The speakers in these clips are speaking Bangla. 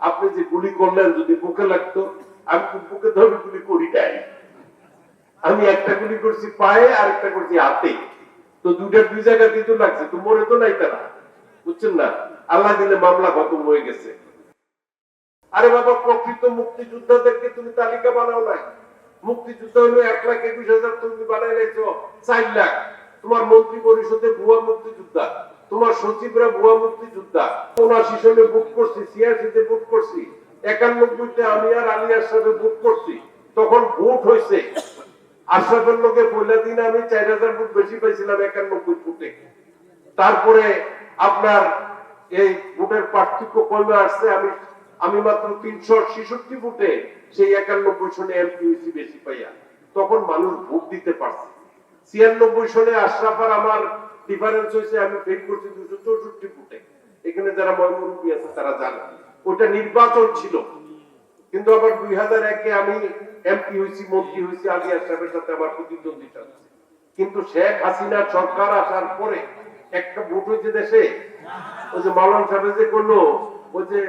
আপনি যে গুলি করলেন যদি বুকে লাগতো, আমি তো বুকে ধরে গুলি করি নাই। আমি একটা গুলি করছি পায়ে আর একটা করছি হাতে। তো দুইটা দুই জায়গা দিয়ে তো লাগছে, তো মরে তো নাই তারা। বুঝছেন না? আল্লাহ দিলে মামলা খতম হয়ে গেছে। আরে বাবা, প্রকৃত মুক্তিযোদ্ধাদেরকে তুমি তালিকা বানাও নাই। মুক্তিযুদ্ধ হলো এক লাখ একুশ হাজার তুমি বানাই লাইছো, চার লাখ। তোমার মন্ত্রী পরিষদে ভুয়া মুক্তিযোদ্ধা। তোমার সচিবরা ভুয়া মুক্তিযোদ্ধা। উনাশি সালে বুক করছি ছিয়াশিতে বুক করছি। একানব্বইতে আমি আর আলী আশরাফে বুক করছি। তখন ভোট হয়েছে আশরাফের লোকে পয়লা দিন আমি চার হাজার ফুট বেশি পাইছিলাম একানব্বই ফুটে তারপরে আপনার এই ভোটের পার্থক্য কমে আসছে। আমি আমি মাত্র তিনশো ছেষট্টি ফুটে সেই একানব্বই সনে এমপি হয়েছি বেশি পাইয়া। তখন মানুষ ভোট দিতে পারছে। ছিয়ানব্বই সনে আশরাফ আর আমার ডিফারেন্স হয়েছে, আমি ফেল করছি দুশো চৌষট্টি ফুটে এখানে যারা ময়মুরব্বী আছে, তারা জানে। ওটা নির্বাচন ছিল। কিন্তু আবার দুই হাজার একে আমি এমপি হয়েছি, মন্ত্রী হয়েছি, আলী আশরাফের সাথে আমার প্রতিদ্বন্দ্বিতা কিন্তু শেখ হাসিনা সরকার আসার পরে একটা ভোট হয়েছে দেশে। ওই যে মাওলান সাহেব যে করল ওই যে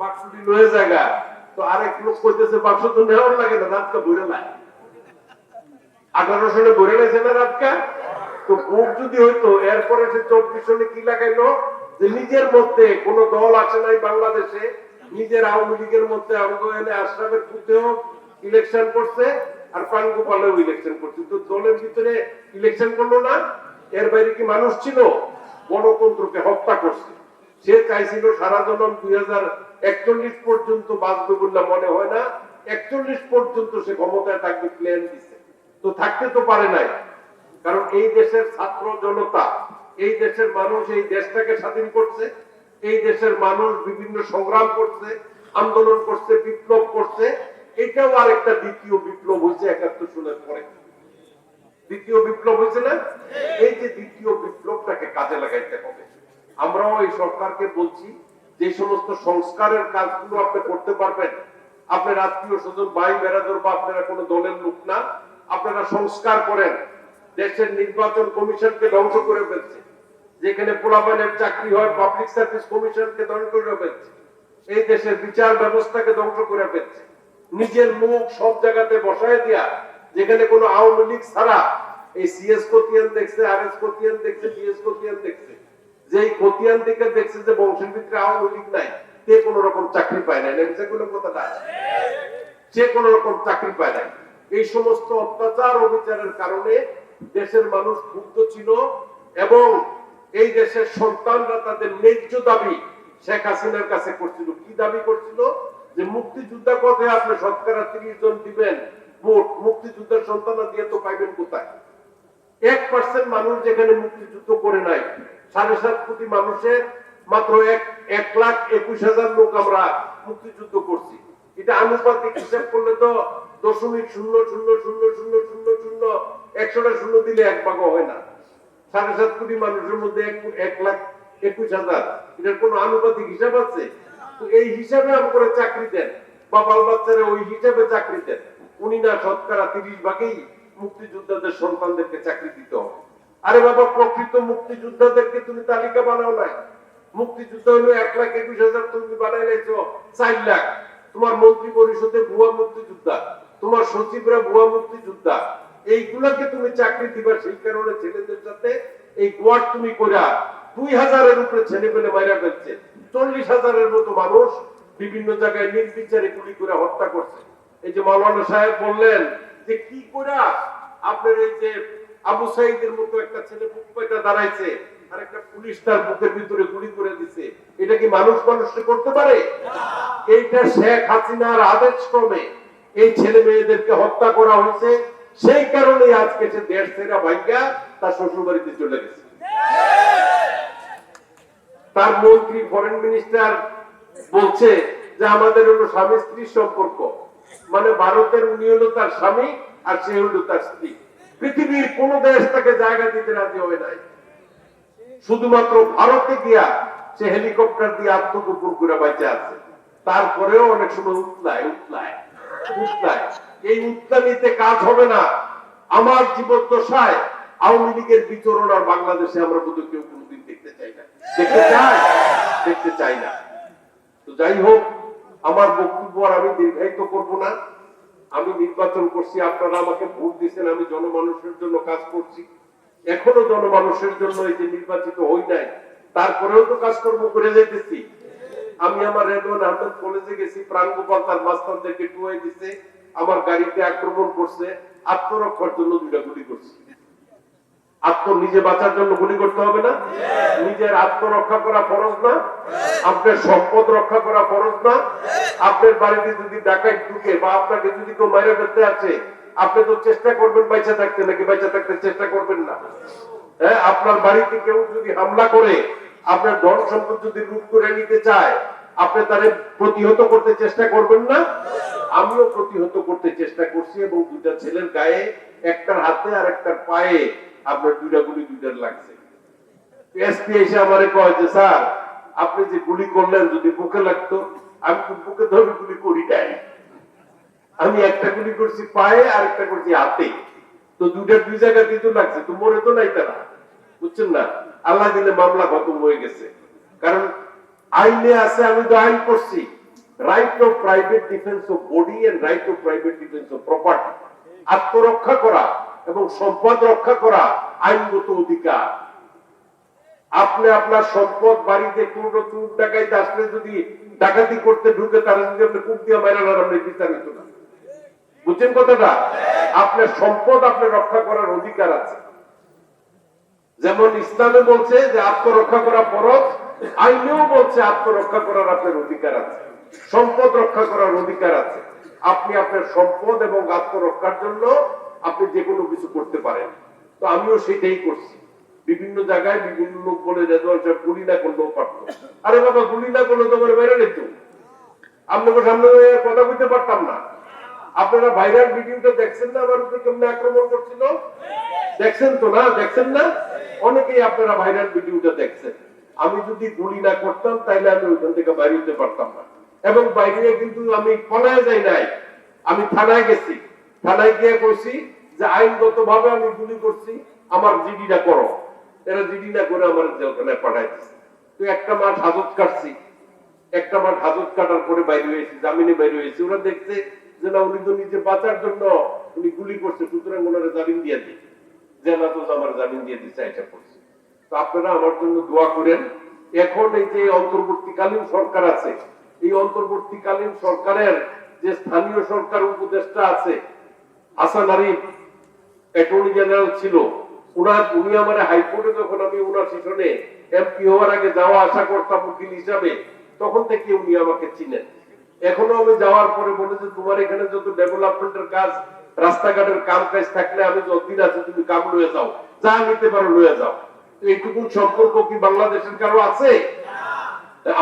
বাক্সটি লয়ে জায়গা, তো আরেক লোক কইতেছে বাক্স তো নেওয়ার লাগে না রাতটা ভরে লাগে আঠারো সনে ভরে গেছে না রাতকা? তো ভোট যদি হইতো, এরপরে সে চব্বিশ সনে কি লাগাইলো? যে নিজের মধ্যে কোন দল আছে নাই বাংলাদেশে, নিজের আওয়ামী লীগের মধ্যে আমগো এনে আশরাফের পুতেও ইলেকশন করছে আর পাঙ্গুপালেও ইলেকশন করছে। তো দলের ভিতরে ইলেকশন করল না, এর বাইরে কি মানুষ ছিল? গণতন্ত্রকে হত্যা করছে। সে চাইছিল সারা জনম দুই হাজার একচল্লিশ পর্যন্ত বাঁচবে বললে মনে হয় না, একচল্লিশ পর্যন্ত সে ক্ষমতায় থাকবে প্ল্যান দিছে। তো থাকতে তো পারে নাই। কারণ এই দেশের ছাত্র জনতা, এই দেশের মানুষ এই দেশটাকে স্বাধীন করছে, এই দেশের মানুষ বিভিন্ন সংগ্রাম করছে, আন্দোলন করছে, বিপ্লব করছে। এটাও আরেকটা দ্বিতীয় বিপ্লব হয়েছে একাত্তর সালের পরে। দ্বিতীয় বিপ্লব হয়েছে না? এই যে দ্বিতীয় বিপ্লবটাকে কাজে লাগাইতে হবে। আমরাও এই সরকারকে বলছি, যে সমস্ত সংস্কারের কাজগুলো আপনি করতে পারবেন আপনার আত্মীয় স্বজন ভাই বেড়াদর বা আপনারা কোনো দলের লোক না, আপনারা সংস্কার করেন। দেশের নির্বাচন কমিশনকে ধ্বংস করে ফেলছে, যেখানে পোলাপানের চাকরি হয় পাবলিক সার্ভিস কমিশনকে ধ্বংস করে ফেলছে, এই দেশের বিচার ব্যবস্থাকে ধ্বংস করে ফেলছে। নিজের মুখ সব জায়গাতে বসায় দিয়া, যেখানে কোনো আওয়ামী লীগ ছাড়া এই সিএস কোতিয়ান দেখছে আর এস কোতিয়ান দেখছে বিএস কোতিয়ান দেখছে যে এই কোতিয়ান থেকে দেখছে যে বংশের ভিতরে আওয়ামী লীগ নাই, তে কোনো রকম চাকরি পায় না নেমছে কোনো কথাটা সে কোনো রকম চাকরি পায় না এই সমস্ত অত্যাচার অবিচারের কারণে দেশের মানুষ ক্ষুব্ধ ছিল এবং এই দেশের সন্তানরা তাদের ন্যায্য দাবি শেখ হাসিনার কাছে করছিল। কি দাবি করছিল? যে মুক্তিযোদ্ধা পথে আপনি শতকরা তিরিশ জন দিবেন ভোট, মুক্তিযুদ্ধের সন্তানরা দিয়ে তো পাইবেন কোথায়? এক পার্সেন্ট মানুষ যেখানে মুক্তিযুদ্ধ করে নাই, সাড়ে সাত কোটি মানুষের মাত্র এক এক লাখ একুশ হাজার লোক আমরা মুক্তিযুদ্ধ করছি। এটা আনুপাতিক হিসাব করলে তো দশমিক শূন্য শূন্য শূন্য শূন্য শূন্য শূন্য একশোটা শূন্য দিলে এক ভাগ হয় না। সাড়ে সাত কোটি মানুষের মধ্যে এক লাখ একুশ হাজার। এটার কোন আনুপাতিক হিসাব আছে? এই হিসাবে আমরা চাকরি দেন। বা বাল বাচ্চারা ওই হিসাবে চাকরি দেন। উনি না শতকরা তিরিশ ভাগেই মুক্তিযোদ্ধাদের সন্তানদেরকে চাকরি দিতে হবে। আরে বাবা, প্রকৃত মুক্তিযোদ্ধাদেরকে তুমি তালিকা বানাও নাই। মুক্তিযুদ্ধ হলো এক লাখ একুশ হাজার তুমি বানাই লাইছো। চার লাখ। তোমার মন্ত্রী পরিষদে ভুয়া মুক্তিযোদ্ধা। তোমার সচিবরা ভুয়া মুক্তিযোদ্ধা। এইগুলাকে তুমি চাকরি দিবা, সেই কারণে ছেলেদের সাথে এই গোয়ার তুমি করা দুই হাজারের উপরে ছেলে পেলে মাইরা ফেলছে। চল্লিশ হাজারের মতো মানুষ বিভিন্ন জায়গায় নির্বিচারে গুলি করে হত্যা করছে। এই যে মাওলানা সাহেব বললেন যে, কি করা আপনার এই যে আবু সাইদের মতো একটা ছেলে বুক পেটা দাঁড়াইছে, আর একটা পুলিশ তার বুকের ভিতরে গুলি করে দিছে, এটা কি মানুষ মানুষকে করতে পারে? এইটা শেখ হাসিনার আদেশ ক্রমে এই ছেলে মেয়েদেরকে হত্যা করা হয়েছে। সেই কারণে আজকে সে দেশ থেকে ভাইগা তার শ্বশুর বাড়িতে চলে গেছে। তার মন্ত্রী ফরেন মিনিস্টার বলছে যে আমাদের হলো স্বামী স্ত্রীর সম্পর্ক। মানে ভারতের উনি হলো তার স্বামী আর সে হলো তার স্ত্রী। পৃথিবীর কোন দেশ তাকে জায়গা দিতে রাজি হয় নাই। শুধুমাত্র ভারতে গিয়া সে হেলিকপ্টার দিয়ে আত্মগোপন করে বেঁচে আছে। তারপরেও অনেক সময় উতলায় উতলায় উতলায়। এই উত্তানিতে কাজ হবে না। আমার জীবদ্দশায় আওয়ামী লীগের বিচরণ আর বাংলাদেশে আমরা বোধহয় কেউ কোনোদিন দেখতে চাই না। দেখতে চাই? দেখতে চাই না। তো যাই হোক, আমার বক্তব্য আর আমি দীর্ঘায়িত করব না। আমি নির্বাচন করছি, আপনারা আমাকে ভোট দিচ্ছেন আমি জনমানুষের জন্য কাজ করছি। এখনও জনমানুষের জন্য এই যে নির্বাচিত হই নাই, তারপরেও তো কাজকর্ম করে যাইতেছি। আমি আমার রেদওয়ান আহমেদ কলেজে গেছি প্রাণগোপাল তার মাস্টারদেরকে টুয়াই দিছে। আমার গাড়িতে আক্রমণ করছে, আত্মরক্ষার জন্য দুইটা গুলি করছে। আত্ম নিজে বাঁচার জন্য গুলি করতে হবে না? নিজের আত্মরক্ষা করা ফরজ না? আপনার সম্পদ রক্ষা করা ফরজ না? আপনার বাড়িতে যদি ঢুকে বা আপনাকে যদি কেউ ফেলতে আছে আপনি তো চেষ্টা করবেন থাকতে, নাকি থাকতে চেষ্টা করবেন না? হ্যাঁ আপনার বাড়িতে কেউ যদি হামলা করে, আপনার ধন সম্পদ যদি লুট করে নিতে চায়, আপনি তারে প্রতিহত করতে চেষ্টা করবেন না? আমিও প্রতিহত করতে চেষ্টা করছি এবং দুইটা ছেলের গায়ে, একটার হাতে আর একটার পায়ে আপনার দুইটা গুলি দুইটার লাগছে। এসপি এসে কয় যে, স্যার, আপনি যে গুলি করলেন যদি বুকে লাগতো, আমি তো বুকে ধরে গুলি করি নাই। আমি একটা গুলি করছি পায়ে আর একটা করছি হাতে। তো দুইটা দুই জায়গাতেই তো লাগছে, তো মরে তো নাই তারা। বুঝছেন না? আল্লাহ দিলে মামলা খতম হয়ে গেছে। কারণ আইনে আছে, আমি তো আইন করছি। Right of private defence of body and right of private defence of property আত্মরক্ষা করা এবং সম্পদ রক্ষা করা আইনগত অধিকার। আপনি আপনার সম্পদ বাড়িতে কোনো চুর ডাকাইতে আসলে যদি ডাকাতি করতে ঢুকে তারা যদি আপনি কুপ দিয়ে মাইরা না আপনি বিচারিত না বুঝছেন কথাটা? আপনার সম্পদ আপনি রক্ষা করার অধিকার আছে। যেমন ইসলামে বলছে যে আত্মরক্ষা করা ফরজ, আইনেও বলছে আত্মরক্ষা করার আপনার অধিকার আছে। সম্পদ রক্ষা করার অধিকার আছে। আপনি আপনার সম্পদ এবং আত্মরক্ষার জন্য আপনি যে কোনো কিছু করতে পারেন। তো আমিও সেটাই করছি। বিভিন্ন জায়গায় বিভিন্ন লোক বলে রেজওয়ান সাহেব গুলি না করলেও পারতো। আরে বাবা, গুলি না করলে তোমার বেড়ে নিত আপনাকে সামনে কথা বলতে পারতাম না। আপনারা ভাইরাল ভিডিওটা দেখছেন না? আমার উপরে কেমন আক্রমণ করছিল? দেখছেন তো না? দেখছেন না? অনেকেই আপনারা ভাইরাল ভিডিওটা দেখছেন। আমি যদি গুলি না করতাম তাহলে আমি ওইখান থেকে বাইরে হতে পারতাম না। এবং বাইরে কিন্তু আমি পলায় যাই নাই। আমি থানায় গেছি। থানায় গিয়ে কইছি যে আইনগত ভাবে আমি গুলি করছি, আমার জিডিটা করো। এরা জিডি না করে আমার জেলখানায় পাঠাই দিচ্ছে তো একটা মাস হাজত কাটছি। একটা মাস হাজত কাটার পরে বাইরে হয়েছে জামিনে বাইরে হয়েছে ওরা দেখছে যে না, উনি তো নিজে বাঁচার জন্য উনি গুলি করছে, সুতরাং ওনারা জামিন দিয়ে দিই। জেলা তো আমার জামিন দিয়ে দিচ্ছে এটা করছে। তো আপনারা আমার জন্য দোয়া করেন। এখন এই যে অন্তর্বর্তীকালীন সরকার আছে এই অন্তর্বর্তীকালীন সরকারের যে স্থানীয় সরকার উপদেষ্টা আছে, হাসান আরিফ অ্যাটর্নি জেনারেল ছিল, উনার, উনি আমার হাইকোর্টে যখন আমি সেশনে এমপি হওয়ার আগে যাওয়া করতাম উকিল হিসাবে, তখন থেকে উনি আমাকে চিনেন। এখনও আমি যাওয়ার পরে বলে যে, তোমার এখানে যত ডেভেলপমেন্টের কাজ, রাস্তাঘাটের কাম কাজ থাকলে আমি যতদিন আছে তুমি কাম লয়ে যাও, যা নিতে পারো লয়ে যাও। এইটুকু সম্পর্ক কি বাংলাদেশের কারও আছে?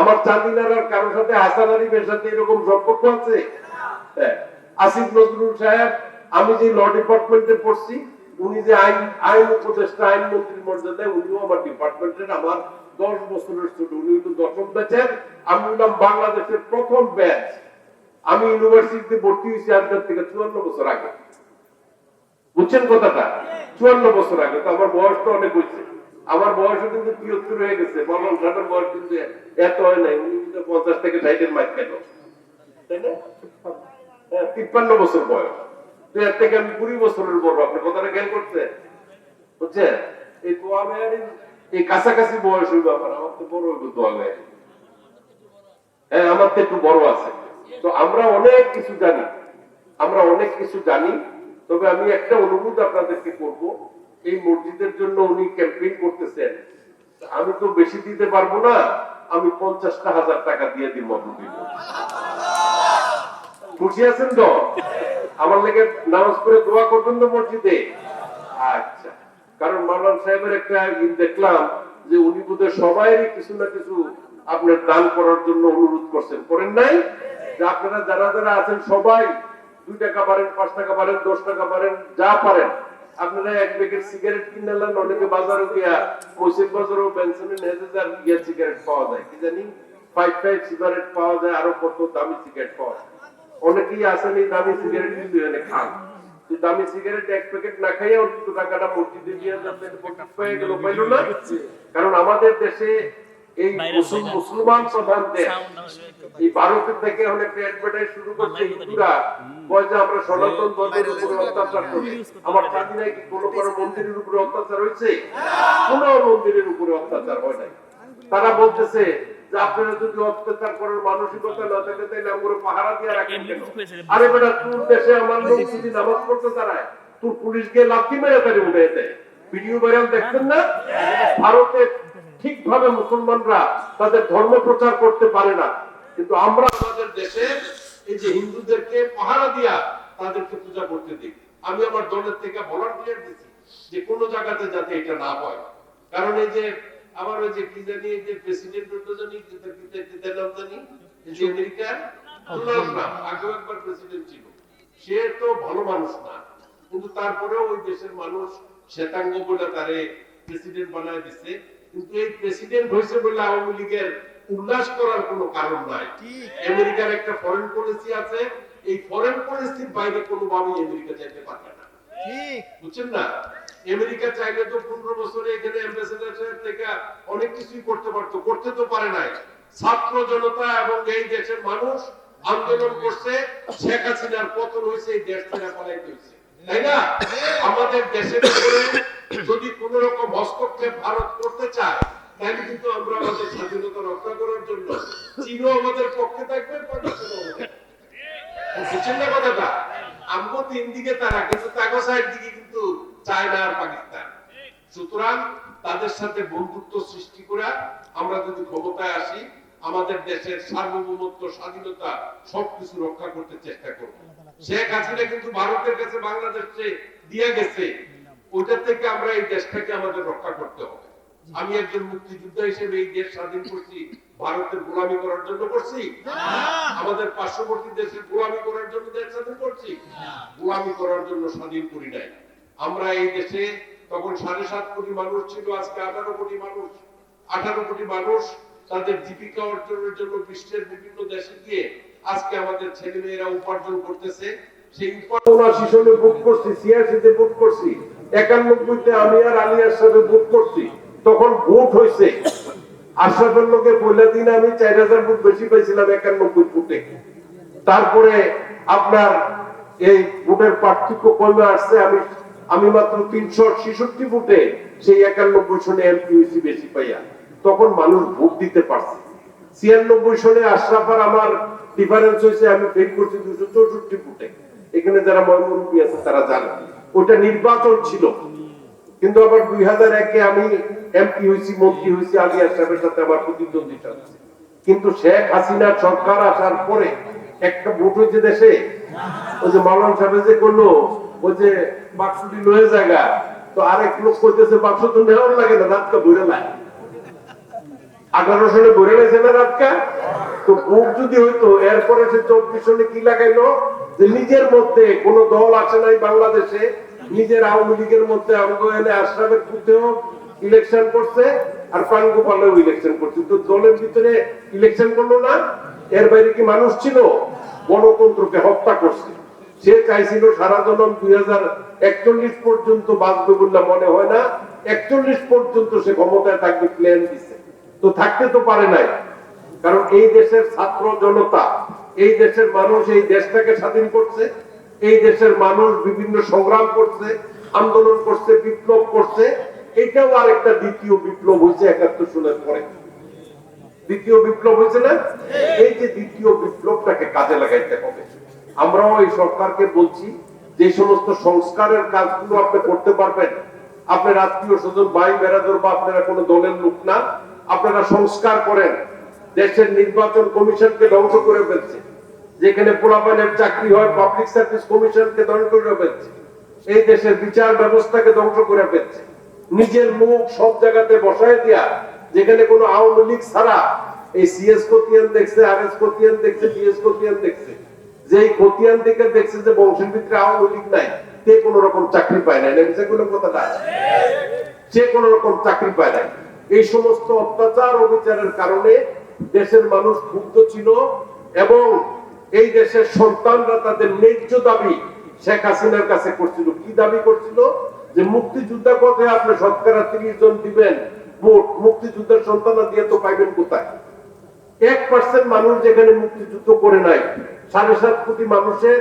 আমার চাঁদিনার কারোর সাথে হাসান আরিফের সাথে এরকম সম্পর্ক আছে? হ্যাঁ। আসিফ নজরুল সাহেব, আমি যে ল ডিপার্টমেন্টে পড়ছি, উনি যে আইন আইন উপদেষ্টা, আইন মন্ত্রীর মর্যাদায় উনিও আমার ডিপার্টমেন্টের আমার দশ বছরের ছোট, উনি কিন্তু দশম ব্যাচের আমি হলাম বাংলাদেশের প্রথম ব্যাচ আমি ইউনিভার্সিটিতে ভর্তি হয়েছি আজকের থেকে চুয়ান্ন বছর আগে। বুঝছেন কথাটা? চুয়ান্ন বছর আগে। তো আমার বয়স তো অনেক হয়েছে। আমার বয়সও কিন্তু তিয়াত্তর হয়ে গেছে বললাম ষাটের বয়স কিন্তু এত হয় নাই উনি কিন্তু পঞ্চাশ থেকে ষাটের তাই না? হ্যাঁ, তিপ্পান্ন বছর বয়স। তো এর থেকে আমি কুড়ি বছরের বড় আপনি কথাটা খেয়াল বুঝছেন এই দোয়া মেয়ারি এই কাছাকাছি বয়স আমার তো বড় হইব দোয়া মেয়ারি। হ্যাঁ আমার তো একটু বড় আছে। তো আমরা অনেক কিছু জানি আমরা অনেক কিছু জানি তবে আমি একটা অনুরোধ আপনাদেরকে করব এই মসজিদের জন্য উনি ক্যাম্পেইন করতেছেন। আমি তো বেশি দিতে পারব না, আমি পঞ্চাশটা হাজার টাকা দিয়ে দিব খুশি আছেন তো? আমার লেগে নামাজ পড়ে দোয়া করবেন তো মসজিদে? আচ্ছা। কারণ মাওলানা সাহেবের একটা ই দেখলাম যে উনি বোধহয় সবাইরই কিছু না কিছু আপনার দান করার জন্য অনুরোধ করছেন। করেন নাই? যে আপনারা যারা যারা আছেন সবাই দুই টাকা পারেন, পাঁচ টাকা পারেন, দশ টাকা পারেন, যা পারেন। আপনারা এক প্যাকেট সিগারেট কিনে নেন অনেকে বাজারে গিয়া মসজিদ বাজারেও বেনসনের নেজেজার ইয়া সিগারেট পাওয়া যায়। কি জানি? ফাইভ ফাইভ সিগারেট পাওয়া যায়, আরও কত দামি সিগারেট পাওয়া যায়। অনেকেই আসেন এই দামি সিগারেট কিন্তু এনে খান। দামি সিগারেট এক প্যাকেট না খাইয়া অন্তত টাকাটা মসজিদে দিয়ে গেল, পাইল না? কারণ আমাদের দেশে এই বাইরে মুসল- বাইরে। মুসলমান প্রধান দেশ এই ভারত থেকে অনেক অ্যাডভার্টাইজ শুরু করছে হিন্দুরা। বলে যে আমরা সনাতন ধর্মের উপরে অত্যাচার করি। আমার জানি নাই কি কোনো কোনো মন্দিরের উপরে অত্যাচার হয়েছে? কোন মন্দিরের উপরে অত্যাচার হয় নাই। তারা বলতেছে যে আপনারা যদি অত্যাচার করার মানসিকতা না থাকে তাহলে আমরা পাহারা দিয়ে রাখেন কেন? আরে বেটা তোর দেশে আমার লোক যদি নামাজ পড়তে দাঁড়ায় তোর পুলিশ গিয়ে লাথি মেরে তারে উঠে দেয় ভিডিও ভাইরাল দেখছেন না? ভারতে ঠিকভাবে মুসলমানরা তাদের ধর্ম প্রচার করতে পারে না। কিন্তু আমরা আমাদের দেশে এই যে হিন্দুদেরকে পাহারা দিয়া তাদেরকে পূজা করতে দিই। আমি আমার দলের থেকে ভলান্টিয়ার দিচ্ছি যে কোন জায়গাতে যাতে এটা না হয়। কারণ এই যে আমার ওই যে কি জানি যে প্রেসিডেন্ট জানি নাম জানি যে আমেরিকার? আগেও একবার প্রেসিডেন্ট ছিল। সে তো ভালো মানুষ না। কিন্তু তারপরেও ওই দেশের মানুষ শ্বেতাঙ্গ বলে তারে প্রেসিডেন্ট বানায় দিচ্ছে কিন্তু এই প্রেসিডেন্ট হয়েছে বলে আওয়ামী লীগের উল্লাস করার কোনো কারণ নাই। আমেরিকার একটা ফরেন পলিসি আছে এই ফরেন পলিসির বাইরে কোনোভাবেই আমেরিকা যাইতে পারবে না। বুঝছেন না? আমেরিকা চাইলে তো পনেরো বছরে এখানে অ্যাম্বাসেডার থেকে অনেক কিছুই করতে পারতো করতে তো পারে নাই। ছাত্র জনতা এবং এই দেশের মানুষ আন্দোলন করছে শেখ হাসিনার পতন হয়েছে এই দেশ থেকে পালাইতে হয়েছে। তাই না? আমাদের দেশের উপরে যদি কোন রকম হস্তক্ষেপ ভারত করতে চায়, তাহলে কিন্তু আমরা আমাদের স্বাধীনতা রক্ষা করার জন্য চীনও আমাদের পক্ষে থাকবে, পাকিস্তানও কথাটা? তিন দিকে তারা, কিন্তু সাইড দিকে কিন্তু চায়না আর পাকিস্তান। সুতরাং তাদের সাথে বন্ধুত্ব সৃষ্টি করে আমরা যদি ক্ষমতায় আসি, আমাদের দেশের সার্বভৌমত্ব, স্বাধীনতা সবকিছু রক্ষা করতে চেষ্টা করব। শেখ হাসিনা কিন্তু ভারতের কাছে বাংলাদেশে দিয়ে গেছে। ওইটা থেকে আমরা এই দেশটাকে আমাদের রক্ষা করতে হবে। আমি একজন মুক্তিযোদ্ধা হিসেবে এই দেশ স্বাধীন করছি, ভারতের গোলামি করার জন্য করছি। আমাদের পার্শ্ববর্তী দেশের গোলামি করার জন্য দেশ স্বাধীন করছি। গোলামি করার জন্য স্বাধীন করি নাই। আমরা এই দেশে তখন সাড়ে সাত কোটি মানুষ ছিল, আজকে আঠারো কোটি মানুষ। আঠারো কোটি মানুষ তাদের জীবিকা অর্জনের জন্য বিশ্বের বিভিন্ন দেশে গিয়ে আজকে আমাদের ছেলে মেয়েরা উপার্জন করতেছে। সেই সালে ভোট করছি ছিয়াশিতে ভোট করছি। একানব্বইতে আমি আর সাথে ভোট করছি, তখন ভোট হয়েছে আশরাফের লোকে পয়লা আমি চার হাজার বেশি পাইছিলাম একানব্বই তারপরে আপনার এই ভোটের পার্থক্য কমে আসছে, আমি আমি মাত্র তিনশো ছেষট্টি ফুটে সেই একানব্বই সনে এমপি হয়েছি বেশি পাইয়া। তখন মানুষ ভোট দিতে পারছে। ছিয়ানব্বই সনে আশরাফ আর আমার ডিফারেন্স হয়েছে, আমি ফেল করছি দুশো চৌষট্টি ফুটে এখানে যারা ময়মুরব্বী আছে, তারা জানে। ওটা নির্বাচন ছিল। কিন্তু আবার দুই হাজার একে আমি এমপি হয়েছি, মন্ত্রী হয়েছি, আলী আশরাফের সাথে আমার প্রতিদ্বন্দ্বিতা কিন্তু শেখ হাসিনা সরকার আসার পরে একটা ভোট হয়েছে দেশে। ওই যে মাওলান সাহেব যে করল ওই যে বাক্সটি লয়ে জায়গা, তো আরেক লোক কইতেছে বাক্স তো নেওয়ার লাগে না, রাতকা বইরে লাগে আঠারো সালে ভরে গেছে না রাতকা? তো ভোট যদি হইতো, এরপরে সে চব্বিশ সালে কি লাগাইলো? যে নিজের মধ্যে কোন দল আসে নাই বাংলাদেশে নিজের আওয়ামী লীগের মধ্যে আমগো এনে আশরাফের পুতেও ইলেকশন করছে আর পাঙ্গোপালেও ইলেকশন করছে। তো দলের ভিতরে ইলেকশন করল না, এর বাইরে কি মানুষ ছিল? গণতন্ত্রকে হত্যা করছে। সে চাইছিল সারা জনম দুই হাজার একচল্লিশ পর্যন্ত বাঁচবে মনে হয় না, একচল্লিশ পর্যন্ত সে ক্ষমতায় থাকবে প্ল্যান তো থাকতে তো পারে নাই। কারণ এই দেশের ছাত্র জনতা, এই দেশের মানুষ এই দেশটাকে স্বাধীন করছে। এই দেশের মানুষ বিভিন্ন সংগ্রাম করছে, আন্দোলন করছে, বিপ্লব করছে। এটাও আরেকটা দ্বিতীয় বিপ্লব হয়েছে, একাত্তর সালের পরে। দ্বিতীয় বিপ্লব হয়েছে না? এই যে দ্বিতীয় বিপ্লবটাকে কাজে লাগাইতে হবে। আমরাও এই সরকারকে বলছি, যে সমস্ত সংস্কারের কাজগুলো আপনি করতে পারবেন। আপনার আত্মীয় স্বজন, ভাই, বেড়াদর বা আপনারা কোনো দলের লোক না, আপনারা সংস্কার করেন। দেশের নির্বাচন কমিশনকে ধ্বংস করে ফেলছে। যেখানে পোলাপানের চাকরি হয় পাবলিক সার্ভিস কমিশনকে ধ্বংস করে ফেলছে। এই দেশের বিচার ব্যবস্থাকে ধ্বংস করে ফেলছে। নিজের মুখ সব জায়গাতে বসায় দিয়া, যেখানে কোনো আওয়ামী লীগ ছাড়া এই সিএস কোতিয়ান দেখছে আর এস কোতিয়ান দেখছে ডিএস কোতিয়ান দেখছে। যে এই কোতিয়ান থেকে দেখছে যে বংশের ভিতরে আওয়ামী লীগ নাই, তে কোনো রকম চাকরি পায় না এটা কোনো কথাটা সে কোন রকম চাকরি পায় নাই। এই সমস্ত অত্যাচার অবিচারের কারণে দেশের মানুষ ক্ষুব্ধ ছিল এবং এই দেশের সন্তানরা তাদের ন্যায্য দাবি শেখ হাসিনার কাছে করছিল। কি দাবি করছিল? যে মুক্তিযোদ্ধা পথে আপনি শতকরা তিরিশ জন দিবেন ভোট মুক্তিযুদ্ধের সন্তানা দিয়ে তো পাইবেন কোথায়? এক পার্সেন্ট মানুষ যেখানে মুক্তিযুদ্ধ করে নাই, সাড়ে সাত কোটি মানুষের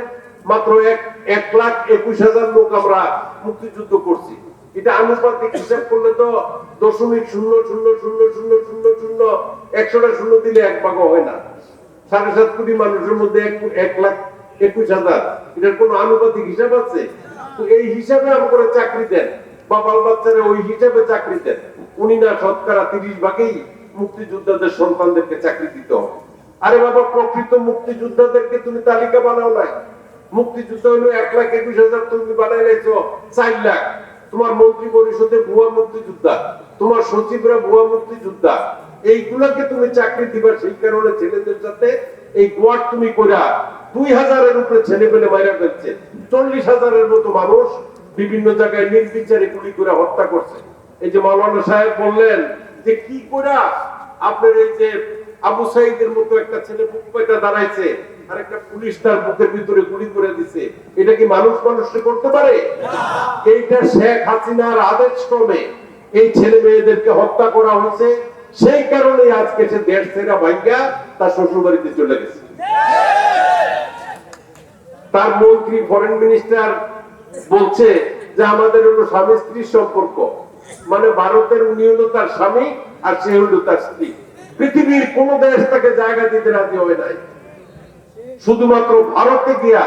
মাত্র এক এক লাখ একুশ হাজার লোক আমরা মুক্তিযুদ্ধ করছি। এটা আনুপাতিক হিসাব করলে তো দশমিক শূন্য শূন্য শূন্য শূন্য শূন্য শূন্য, একশোটা শূন্য দিলে এক ভাগ হয় না। সাড়ে সাত কোটি মানুষের মধ্যে এক লাখ একুশ হাজার। এটার কোন আনুপাতিক হিসাব আছে? এই হিসাবে আমরা চাকরি দেন। বা বাল বাচ্চারা ওই হিসাবে চাকরি দেন। উনি না শতকরা তিরিশ ভাগেই মুক্তিযোদ্ধাদের সন্তানদেরকে চাকরি দিতে। হবে আরে বাবা, প্রকৃত মুক্তিযোদ্ধাদেরকে তুমি তালিকা বানাও নাই। মুক্তিযুদ্ধ হলো এক লাখ একুশ হাজার তুমি বানাই লাইছো, চার লাখ। তোমার মন্ত্রী পরিষদে ভুয়া মুক্তিযোদ্ধা, তোমার সচিবরা ভুয়া মুক্তিযোদ্ধা। এইগুলাকে তুমি চাকরি দিবা, সেই কারণে ছেলেদের সাথে এই গোয়ার তুমি কইরা দুই হাজারের উপরে ছেলে পেলে মাইরা ফেলছে। চল্লিশ হাজারের মতো মানুষ বিভিন্ন জায়গায় নির্বিচারে গুলি করে হত্যা করছে। এই যে মাওলানা সাহেব বললেন যে কি করা আপনার এই যে আবু সাইদের মতো একটা ছেলে বুক পেটা দাঁড়াইছে আর একটা পুলিশ তার বুকের ভিতরে গুলি করে দিছে, এটা কি মানুষ মানুষকে করতে পারে? এইটা শেখ হাসিনার আদেশ ক্রমে এই ছেলে মেয়েদেরকে হত্যা করা হয়েছে। সেই কারণে আজকে সে দেশ ছেড়া ভাইয়া তার শ্বশুর বাড়িতে চলে গেছে। তার মন্ত্রী ফরেন মিনিস্টার বলছে যে আমাদের হলো স্বামী স্ত্রীর সম্পর্ক। মানে ভারতের উনি হলো তার স্বামী আর সে হলো তার স্ত্রী। পৃথিবীর কোন দেশ তাকে জায়গা দিতে রাজি হয় নাই। শুধুমাত্র ভারতে গিয়া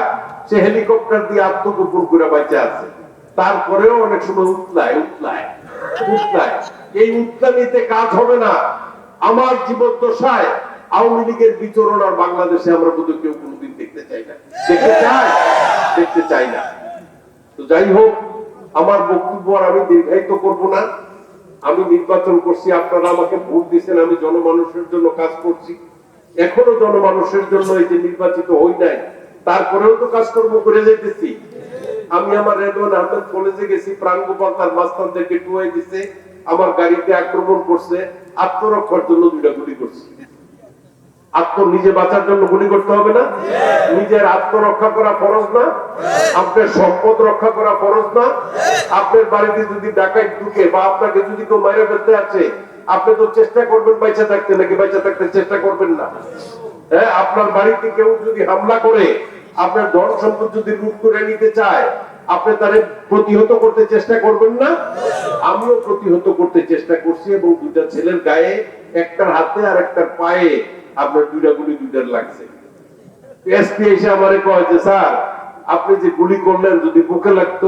সে হেলিকপ্টার দিয়ে আত্মগোপন করে বেঁচে আছে। তারপরেও অনেক সময় উতলায় উতলায় উতলায়। এই উতলানিতে কাজ হবে না। আমার জীবদ্দশায় আওয়ামী লীগের বিচরণ আর বাংলাদেশে আমরা বোধহয় কেউ কোনোদিন দেখতে চাই না। দেখতে চাই? দেখতে চাই না। তো যাই হোক, আমার বক্তব্য আর আমি দীর্ঘায়িত করব না। আমি নির্বাচন করছি, আপনারা আমাকে ভোট দিচ্ছেন আমি জনমানুষের জন্য কাজ করছি। এখনও জনমানুষের জন্য এই যে নির্বাচিত হই নাই, তারপরেও তো কাজকর্ম করে যেতেছি আমি আমার রেদওয়ান আহমেদ কলেজে গেছি, প্রাণগোপাল তার মাস্তানদেরকে টুয়াই দিছে। আমার গাড়িতে আক্রমণ করছে, আত্মরক্ষার জন্য দুইটা গুলি করছে। আত্ম নিজে বাঁচার জন্য গুলি করতে হবে না? নিজের আত্মরক্ষা করা ফরজ না? আপনার সম্পদ রক্ষা করা ফরজ না? আপনার বাড়িতে যদি ডাকাত ঢুকে বা আপনাকে যদি কেউ মাইরে ফেলতে আছে আপনি তো চেষ্টা করবেন বাইচা থাকতে, নাকি বাইচা থাকতে চেষ্টা করবেন না? হ্যাঁ আপনার বাড়িতে কেউ যদি হামলা করে, আপনার ধন সম্পদ যদি লুট করে নিতে চায় আপনি তারে প্রতিহত করতে চেষ্টা করবেন না। আমিও প্রতিহত করতে চেষ্টা করছি এবং দুইটা ছেলের গায়ে, একটার হাতে আর একটার পায়ে আপনার দুইটা গুলি দুইটার লাগছে। এসপি এসে কয় যে, স্যার, আপনি যে গুলি করলেন যদি বুকে লাগতো,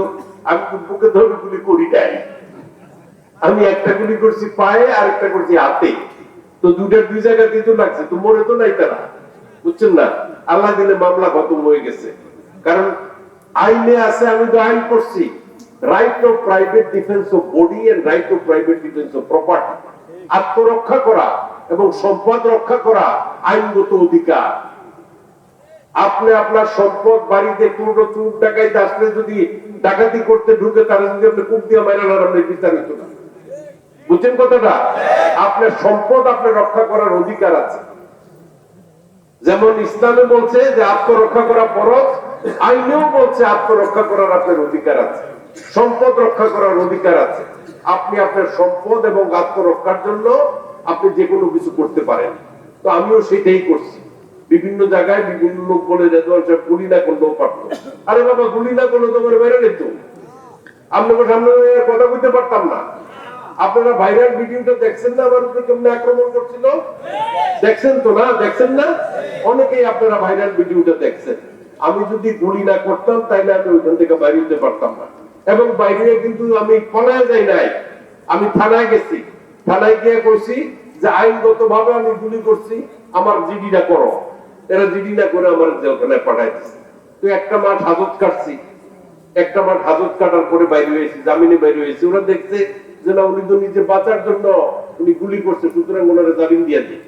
আমি তো বুকে ধরে গুলি করি নাই। আমি একটা গুলি করছি পায়ে আর একটা করছি হাতে। তো দুইটার দুই জায়গাতেই তো লাগছে, তো মরে তো নাই তারা। বুঝছেন না? আল্লাহ দিলে মামলা খতম হয়ে গেছে। কারণ আইনে আছে, আমি তো আইন করছি। Right of private defence of body and right of private defence of property আত্মরক্ষা করা এবং সম্পদ রক্ষা করা আইনগত অধিকার। আপনি আপনার সম্পদ বাড়িতে কোনো চুর ডাকাইতে আসলে যদি ডাকাতি করতে ঢুকে তারা যদি আপনি কূপ দিয়ে মাইরা আপনি বিস্তারিত না। বুঝছেন কথাটা? আপনার সম্পদ আপনি রক্ষা করার অধিকার আছে। যেমন ইসলামে বলছে যে আত্মরক্ষা করা ফরজ, আইনেও বলছে আত্মরক্ষা করার আপনার অধিকার আছে, সম্পদ রক্ষা করার অধিকার আছে। আপনি আপনার সম্পদ এবং আত্মরক্ষার জন্য আপনি যে কোনো কিছু করতে পারেন। তো আমিও সেটাই করছি। বিভিন্ন জায়গায় বিভিন্ন লোক বলে সাহেব গুলি না করলেও পারতো। আরে বাবা, গুলি না করলে তোমার বেরো নিত আপনাকে সামনে কথা বলতে পারতাম না। আপনারা ভাইরাল ভিডিওটা দেখছেন না আমার উপরে কেমন আক্রমণ করছিল? দেখছেন তো না? দেখছেন না? অনেকেই আপনারা ভাইরাল ভিডিওটা দেখছেন। আমি যদি গুলি না করতাম তাইলে আমি ওইখান থেকে বাইরে হতে পারতাম না। এবং বাইরে কিন্তু আমি পলায় যাই নাই। আমি থানায় গেছি। থানায় গিয়ে কইছি যে আইনগত ভাবে আমি গুলি করছি আমার জিডিটা করো। এরা জিডি না করে আমার জেলখানায় পাঠাই দিচ্ছে তো একটা মাঠ হাজত কাটছি। একটা মাঠ হাজত কাটার পরে বাইরে হয়েছে জামিনে বাইরে হয়েছে। ওরা দেখছে যে উনি তো নিজে বাঁচার জন্য উনি গুলি করছে, সুতরাং ওনারা জামিন দিয়ে দিই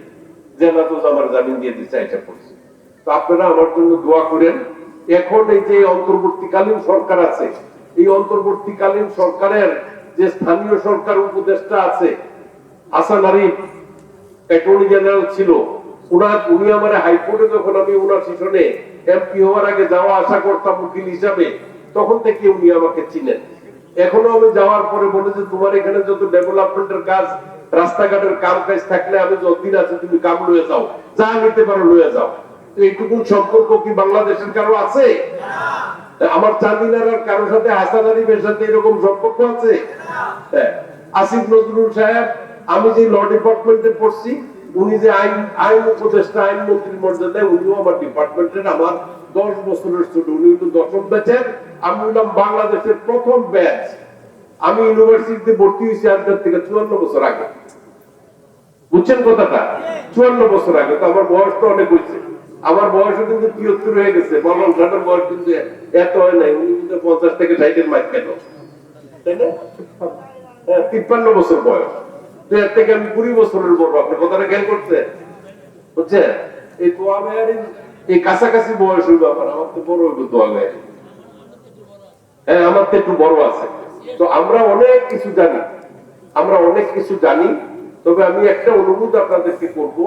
তো আমার জামিন দিয়ে দিচ্ছে এটা করছে। তো আপনারা আমার জন্য দোয়া করেন। এখন এই যে অন্তর্বর্তীকালীন সরকার আছে, এই অন্তর্বর্তীকালীন সরকারের যে স্থানীয় সরকার উপদেষ্টা আছে, হাসান আরিফ, অ্যাটর্নি জেনারেল ছিল, উনার উনি আমার হাইকোর্টে যখন আমি উনার সেশনে এমপি হওয়ার আগে যাওয়া আশা করতাম উকিল হিসাবে, তখন থেকে উনি আমাকে চিনেন। এখনও আমি যাওয়ার পরে বলে যে তোমার এখানে যত ডেভেলপমেন্টের কাজ রাস্তাঘাটের কাম কাজ থাকলে আমি যতদিন আছে তুমি কাম লয়ে যাও যা নিতে পারো লয়ে যাও। তো এইটুকুন সম্পর্ক কি বাংলাদেশের কারও আছে? আমার চাঁদিনার আর কারোর সাথে হাসান আরিফের সাথে এরকম সম্পর্ক আছে? হ্যাঁ। আসিফ নজরুল সাহেব আমি যে ল ডিপার্টমেন্টে পড়ছি উনি যে আইন আইন উপদেষ্টা আইন মন্ত্রীর মর্যাদায় উনিও আমার ডিপার্টমেন্টের আমার দশ বছরের ছোট উনি কিন্তু দশম ব্যাচের আমি হলাম বাংলাদেশের প্রথম ব্যাচ। আমি ইউনিভার্সিটিতে ভর্তি হয়েছি আজকের থেকে চুয়ান্ন বছর আগে। বুঝছেন কথাটা? চুয়ান্ন বছর আগে। তো আমার বয়স তো অনেক হয়েছে। আমার বয়সও কিন্তু তিয়াত্তর হয়ে গেছে। বললাম সাটার বয়স কিন্তু এত হয় নাই। উনি কিন্তু পঞ্চাশ থেকে ষাটের মাইক কেন? হ্যাঁ, তিপ্পান্ন বছর বয়স। তো এর থেকে আমি কুড়ি বছরের বড়। আপনি কথাটা খেয়াল করছে বুঝছেন? এই দোয়া মেয়ারি এই কাছাকাছি বয়স হইব আমার। আমার তো বড় হইব দোয়া মেয়ারি। হ্যাঁ আমার তো একটু বড় আছে। তো আমরা অনেক কিছু জানি। আমরা অনেক কিছু জানি। তবে আমি একটা অনুরোধ আপনাদেরকে করব।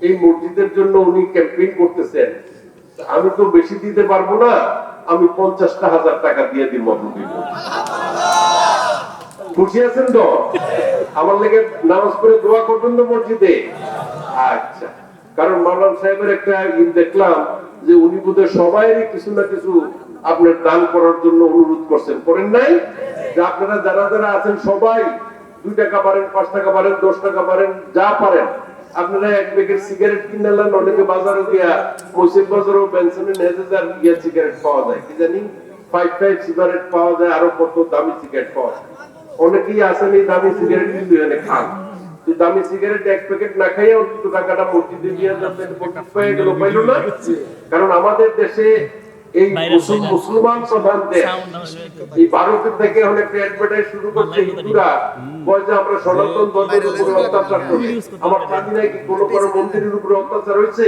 এই মসজিদের জন্য উনি ক্যাম্পেইন করতেছেন। আমি তো বেশি দিতে পারব না। আমি পঞ্চাশটা হাজার টাকা দিয়ে দিব খুশি আছেন তো? আমার লেগে নামাজ পড়ে দোয়া করবেন তো মসজিদে? আচ্ছা। কারণ মাওলানা সাহেবের একটা ই দেখলাম যে উনি বোধহয় সবাইরই কিছু না কিছু আপনার দান করার জন্য অনুরোধ করছেন। করেন নাই? যে আপনারা যারা যারা আছেন সবাই দুই টাকা পারেন, পাঁচ টাকা পারেন, দশ টাকা পারেন, যা পারেন। আপনারা এক সিগারেট কিনে নেন, অনেকে বাজারে গিয়া বেনসনের নেজেজার ইয়া সিগারেট পাওয়া যায়। কি জানি? ফাইভ ফাইভ সিগারেট পাওয়া যায়, আরও কত দামি সিগারেট পাওয়া যায়। অনেকেই আছেন এই দামি সিগারেট কিন্তু এনে খান। দামি সিগারেট এক প্যাকেট না খাইয়া অন্তত টাকাটা মসজিদে দিয়ে পেয়ে গেল পাইল না? কারণ আমাদের দেশে এই মুসলমান প্রধান দেশ এই ভারতের থেকে অনেক অ্যাডভার্টাইজ শুরু করছে হিন্দুরা। বলে যে আমরা সনাতন ধর্মের উপরে অত্যাচার করি। আমার চাঁদি নাই কি কোনো কোনো মন্দিরের উপরে অত্যাচার হয়েছে?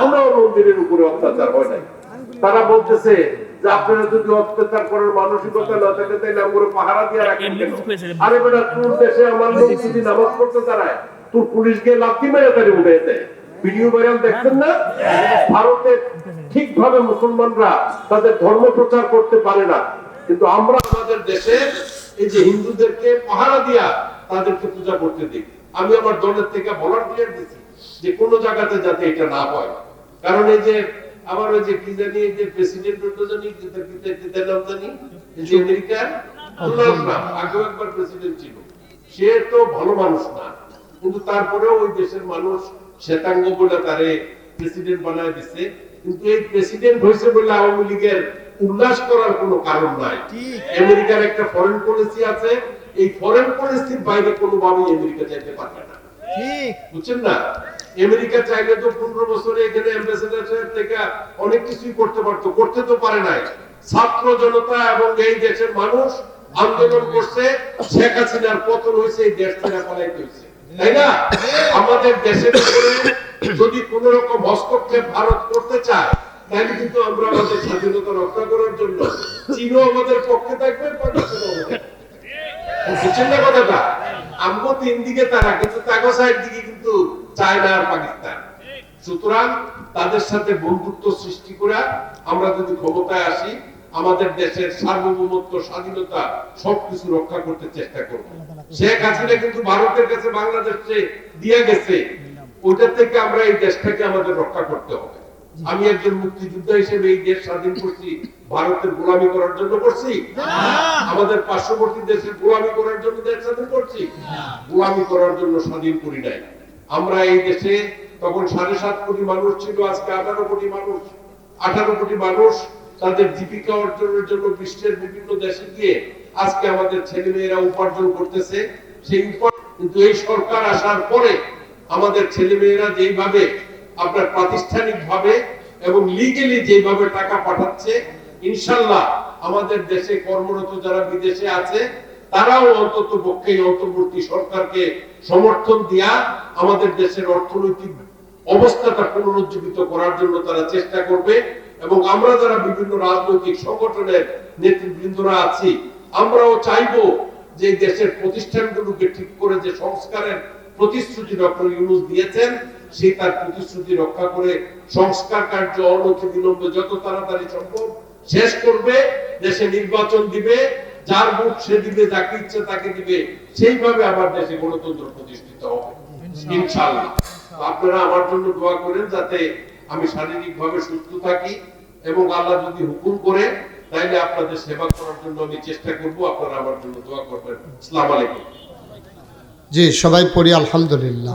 কোন মন্দিরের উপরে অত্যাচার হয় নাই? তারা বলতেছে যে আপনারা যদি অত্যাচার করার মানসিকতা না থাকে তাহলে আমরা পাহারা দিয়ে রাখেন আরে বেটা তোর দেশে আমার লোক যদি নামাজ পড়তে দাঁড়ায় তোর পুলিশ গিয়ে লাথি মেরে তারে উঠে দেয় ভিডিও ভাইরাল দেখছেন না? ভারতে ঠিকভাবে মুসলমানরা তাদের ধর্ম প্রচার করতে পারে না। কিন্তু আমরা আমাদের দেশে এই যে হিন্দুদেরকে পাহারা দিয়া তাদেরকে পূজা করতে দিই। আমি আমার দলের থেকে ভলান্টিয়ার দিচ্ছি যে কোন জায়গাতে যাতে এটা না হয়। কারণ এই যে আমার ওই যে কি জানি যে প্রেসিডেন্ট জানি কি তার কি তার- কি তার নাম জানি যে আমেরিকার ডোনাল্ড ট্রাম্প আগেও একবার প্রেসিডেন্ট ছিল। সে তো ভালো মানুষ না। কিন্তু তারপরেও ওই দেশের মানুষ শ্বেতাঙ্গ বলে তারে প্রেসিডেন্ট বানায় দিচ্ছে কিন্তু এই প্রেসিডেন্ট হয়েছে বলে আওয়ামী লীগের উল্লাস করার কোনো কারণ নাই। আমেরিকার একটা ফরেন পলিসি আছে। এই ফরেন পলিসির বাইরে কোনোভাবেই আমেরিকা চাইতে পারবে না। ঠিক। বুঝছেন না? আমেরিকা চাইলে তো পনেরো বছরে এখানে অ্যাম্বাসেডার থেকে অনেক কিছুই করতে পারতো, করতে তো পারে নাই। ছাত্র জনতা এবং এই দেশের মানুষ আন্দোলন করছে, শেখ হাসিনার পতন হয়েছে, এই দেশ থেকে পালাইতে হয়েছে। তাই না? আমাদের দেশের যদি কোন রকম হস্তক্ষেপ ভারত করতে চায়, তাহলে কিন্তু আমরা আমাদের স্বাধীনতা রক্ষা করার জন্য চীনও আমাদের পক্ষে থাকবে আমাদের। বুঝছেন না কথাটা? আমগো তিন দিকে তারা, কিন্তু তাগো সাইড দিকে কিন্তু চায়না আর পাকিস্তান। সুতরাং তাদের সাথে বন্ধুত্ব সৃষ্টি করে আমরা যদি ক্ষমতায় আসি, আমাদের দেশের সার্বভৌমত্ব, স্বাধীনতা সবকিছু রক্ষা করতে চেষ্টা করব। শেখ হাসিনা কিন্তু ভারতের কাছে বাংলাদেশে দিয়ে গেছে, ওইটা থেকে আমরা এই দেশটাকে আমাদের রক্ষা করতে হবে। আমি একজন মুক্তিযোদ্ধা হিসেবে এই দেশ স্বাধীন করছি ভারতের গোলামি করার জন্য করছি। আমাদের পার্শ্ববর্তী দেশের গোলামি করার জন্য দেশ স্বাধীন করছি। গোলামি করার জন্য স্বাধীন করি নাই। আমরা এই দেশে তখন সাড়ে সাত কোটি মানুষ ছিল আজকে আঠারো কোটি মানুষ। আঠারো কোটি মানুষ তাদের জীবিকা অর্জনের জন্য বিশ্বের বিভিন্ন দেশে গিয়ে আজকে আমাদের ছেলে মেয়েরা উপার্জন করতেছে। সেই কিন্তু এই সরকার আসার পরে আমাদের ছেলে মেয়েরা যেইভাবে আপনার প্রাতিষ্ঠানিক ভাবে এবং লিগেলি যেভাবে টাকা পাঠাচ্ছে ইনশাল্লাহ আমাদের দেশে কর্মরত যারা বিদেশে আছে, তারাও অন্তত পক্ষে অন্তর্বর্তী সরকারকে সমর্থন দিয়া আমাদের দেশের অর্থনৈতিক অবস্থাটা পুনরুজ্জীবিত করার জন্য তারা চেষ্টা করবে এবং আমরা যারা বিভিন্ন রাজনৈতিক সংগঠনের নেতৃবৃন্দরা আছি, আমরাও চাইব যে দেশের প্রতিষ্ঠানগুলোকে ঠিক করে যে সংস্কারের প্রতিশ্রুতি ডক্টর ইউনুস দিয়েছেন, সেই তার প্রতিশ্রুতি রক্ষা করে সংস্কার কার্য অনতি বিলম্বে যত তাড়াতাড়ি সম্ভব শেষ করবে দেশে নির্বাচন দিবে যার ভোট সে দিবে যাকে ইচ্ছে তাকে দিবে সেইভাবে আমার দেশে গণতন্ত্র প্রতিষ্ঠিত হবে। ইনশাআল্লাহ। আপনারা আমার জন্য দোয়া করেন যাতে আমি শারীরিক ভাবে সুস্থ থাকি এবং আল্লাহ যদি হুকুম করে তাইলে আপনাদের সেবা করার জন্য আমি চেষ্টা করব আপনারা আমার জন্য দোয়া করবেন। আসসালামু আলাইকুম। জি সবাই পড়ি আলহামদুলিল্লাহ।